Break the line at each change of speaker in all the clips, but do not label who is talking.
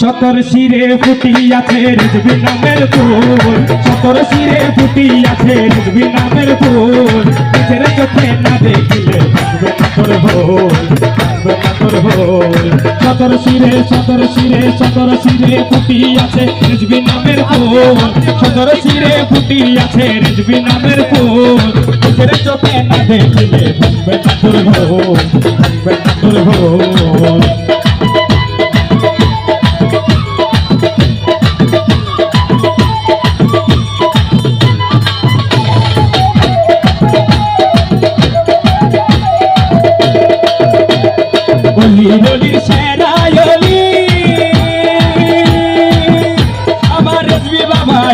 শতর শিরে ফুটি আছে রেজবি নামের ফুল। শতর শিরে ফুটি আছে রেজবি নামের ফুল। নিজের চোখে না দেখিলে তোর ভোল, থাকবে না তোর ভোল। শতর শিরে শতর শিরে শতর শিরে ফুটি আছে রেজবি নামের ফুল। শতর শিরে ফুটি আছে রেজবি নামের ফুল। নিজের চোখে না দেখিলে তোর ভোল তোর ভোল।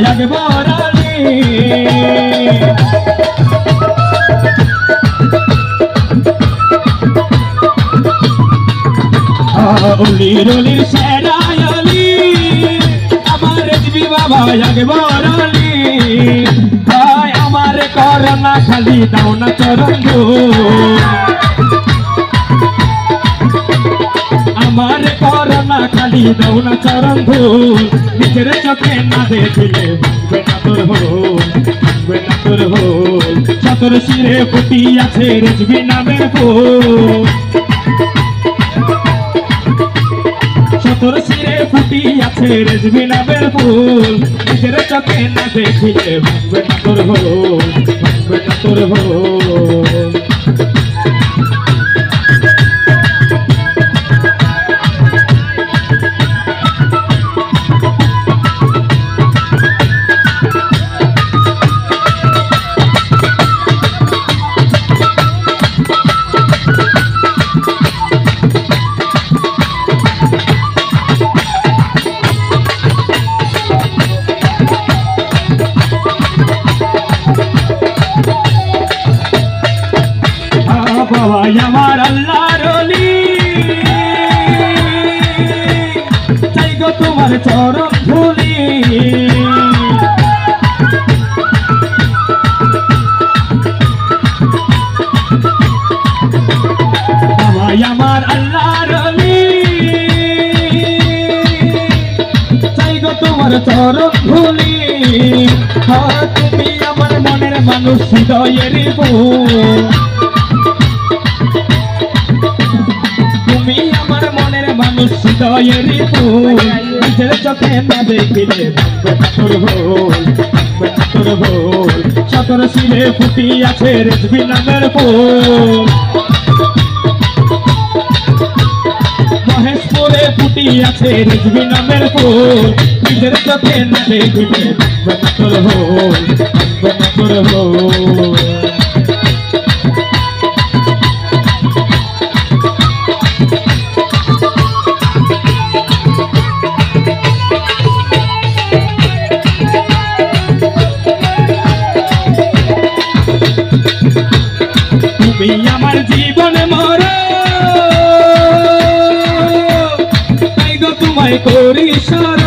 একবার আলি অলির অলির সেরায়লি আমার রজবি বাবা আলি ভাই, আমার করোনা খালি দাও না চরণ খালি দাও না চরণ ধুল। নিজের চোখে না দেখিলে না তোর ভাঙবে না তোর হোল চতর শিরে ফুটি আছে রেজবি নামের ফুল। চতর শিরে ফুটি আছে রেজবি নামের ফুল। নিজের চোখে না দেখিলে ভাঙবে তোর তোর হোল চরণ ধুলি। আমার আল্লাহ রলি চাই গো তোমার ধুলি। হ্যাঁ, তুমি আমার মনের মানুষ হৃদয়ের মানুষ হৃদয়ের ফুল। নিজের ফুটি আছে রেজবি নামের ফুল। মহেশপুরে ফুটি আছে রেজবি নামের ফুল। নিজের চোখে না দেখিলে ভাঙবে ভোল তুমি আমার জীবন মর। তাই গো তোমায় করি সর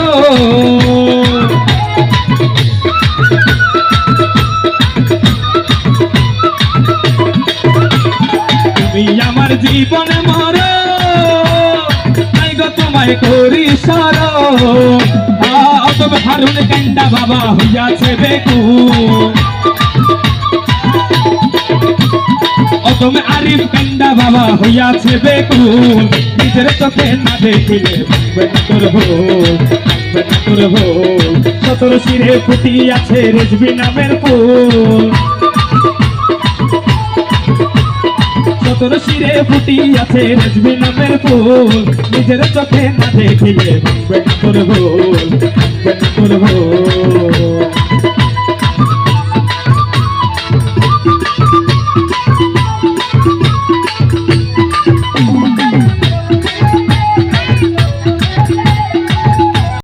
তুমি আমার জীবন মর। তাই গো তোমায় করি সর তবে হারুন বাবা হইয়াছে বেকু তুমি আরিফ কান্দা বাবা হইয়াছে বেকুল। নিজের চোখে না দেখিলে তোর তোর সতর শিরে ফুটি আছে রেজবি নামের ফুল। সতর শিরে ফুটি আছে রেজবি নামের ফুল। নিজের চোখে না দেখিলে তোর ভোল তোর ভোল।